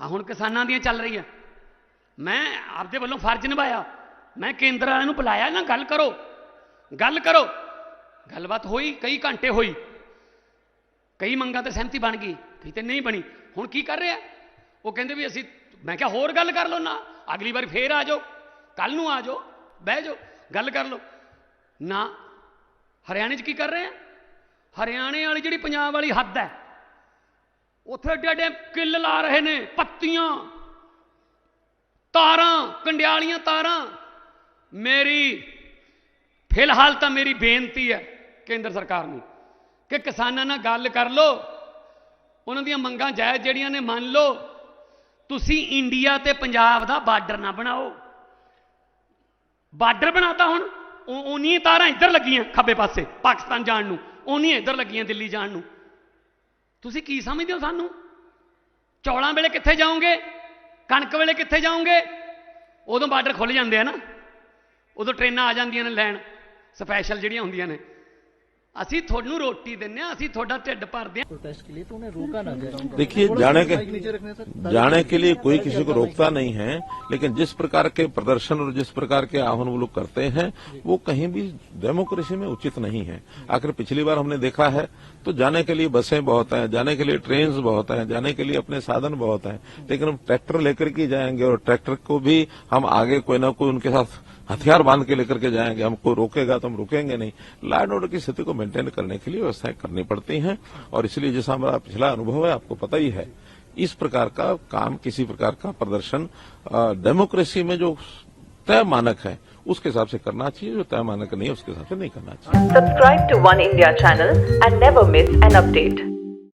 ਆ ਹੁਣ ਕਿਸਾਨਾਂ ਦੀਆਂ ਚੱਲ ਰਹੀ ਰਹੀਆਂ। ਮੈਂ ਆਪਦੇ ਵੱਲੋਂ ਫਰਜ਼ ਨਿਭਾਇਆ। ਮੈਂ ਕੇਂਦਰ ਵਾਲਿਆਂ ਨੂੰ ਬੁਲਾਇਆ ਨਾ ਗੱਲ ਕਰੋ ਗੱਲ ਕਰੋ। ਗੱਲਬਾਤ ਹੋਈ, ਕਈ ਘੰਟੇ ਹੋਈ। ਕਈ ਮੰਗਾਂ ਤੇ ਸਹਿਮਤੀ ਬਣ ਗਈ, ਕਈ ਤੇ ਨਹੀਂ ਬਣੀ। ਹੁਣ ਕੀ ਕਰ ਰਿਹਾ? ਉਹ ਕਹਿੰਦੇ ਵੀ ਅਸੀਂ, ਮੈਂ ਕਿਹਾ ਹੋਰ ਗੱਲ ਕਰ ਲਓ ਨਾ, ਅਗਲੀ ਵਾਰ ਫੇਰ ਆ ਜਾਓ ਕੱਲ ਨੂੰ ਆ ਜਾਓ, ਬਹਿ ਜਾਓ, ਗੱਲ ਕਰ ਲਓ। ਨਾ, ਹਰਿਆਣੇ 'ਚ ਕੀ ਕਰ ਰਹੇ ਆ? ਹਰਿਆਣੇ ਵਾਲੀ ਜਿਹੜੀ ਪੰਜਾਬ ਵਾਲੀ ਹੱਦ ਹੈ ਉੱਥੇ ਏਡੇ ਏਡੇ ਕਿੱਲ ਲਾ ਰਹੇ ਨੇ, ਪੱਤੀਆਂ, ਤਾਰਾਂ, ਕੰਡਿਆਲੀਆਂ ਤਾਰਾਂ। ਮੇਰੀ, ਫਿਲਹਾਲ ਤਾਂ ਮੇਰੀ ਬੇਨਤੀ ਹੈ ਕੇਂਦਰ ਸਰਕਾਰ ਨੂੰ ਕਿ ਕਿਸਾਨਾਂ ਨਾਲ ਗੱਲ ਕਰ ਲਓ। ਉਹਨਾਂ ਦੀਆਂ ਮੰਗਾਂ ਜਾਇਜ਼ ਜਿਹੜੀਆਂ ਨੇ ਮੰਨ ਲਓ। ਤੁਸੀਂ ਇੰਡੀਆ ਤੇ ਪੰਜਾਬ ਦਾ ਬਾਰਡਰ ਨਾ ਬਣਾਓ। ਬਾਰਡਰ ਬਣਾਤਾ ਹੁਣ ਉਹ ਤਾਰਾਂ ਇੱਧਰ ਲੱਗੀਆਂ ਖੱਬੇ ਪਾਸੇ, ਪਾਕਿਸਤਾਨ ਜਾਣ ਨੂੰ। ਉਨੀ ਇੱਧਰ ਲੱਗੀਆਂ ਦਿੱਲੀ ਜਾਣ ਨੂੰ। ਤੁਸੀਂ ਕੀ ਸਮਝਦੇ ਹੋ ਸਾਨੂੰ? ਚੌਲਾਂ ਵੇਲੇ ਕਿੱਥੇ ਜਾਓਗੇ? ਕਣਕ ਵੇਲੇ ਕਿੱਥੇ ਜਾਓਗੇ? ਉਦੋਂ ਬਾਰਡਰ ਖੁੱਲ ਜਾਂਦੇ ਆ ਨਾ। ਉਦੋਂ ਟ੍ਰੇਨਾਂ ਆ ਜਾਂਦੀਆਂ ਨੇ ਲੈਣ। ਸਪੈਸ਼ਲ ਜਿਹੜੀਆਂ ਹੁੰਦੀਆਂ ਨੇ। ਅਸੀਂ ਤੁਹਾਨੂੰ ਰੋਟੀ ਦਿੰਨੇ ਆ ਅਸੀਂ ਤੁਹਾਡਾ ਢਿੱਡ ਭਰਦੇ ਆ प्रोटेस्ट के लिए तो उन्हें रोका ना जाए देखिए जाने के माइक नीचे रखने सर जाने के लिए कोई किसी को रोकता नहीं है लेकिन जिस प्रकार के प्रदर्शन और जिस प्रकार के आह्वान वो लोग करते हैं वो कहीं भी डेमोक्रेसी में उचित नहीं है आखिर पिछली बार हमने देखा है तो जाने के लिए बसें बहुत हैं जाने के लिए ट्रेन बहुत हैं जाने के लिए अपने साधन बहुत हैं लेकिन हम ट्रैक्टर लेकर के जाएंगे और ट्रैक्टर को भी हम आगे कोई ना कोई उनके साथ हथियार बाँध के लेकर के जाएँगे, हमको रोकेगा तो हम रुकेंगे नहीं लॉ एंड ऑर्डर की स्थिति को मेंटेन करने के लिए व्यवस्थाएँ करनी पड़ती हैं, और इसलिए जैसा हमारा पिछला अनुभव है, आपको पता ही है, इस प्रकार का काम, किसी प्रकार का प्रदर्शन डेमोक्रेसी में जो तय मानक है, उसके हिसाब से करना चाहिए, जो तय मानक नहीं है, उसके हिसाब से नहीं करना चाहिए subscribe to one India channel and never miss an update.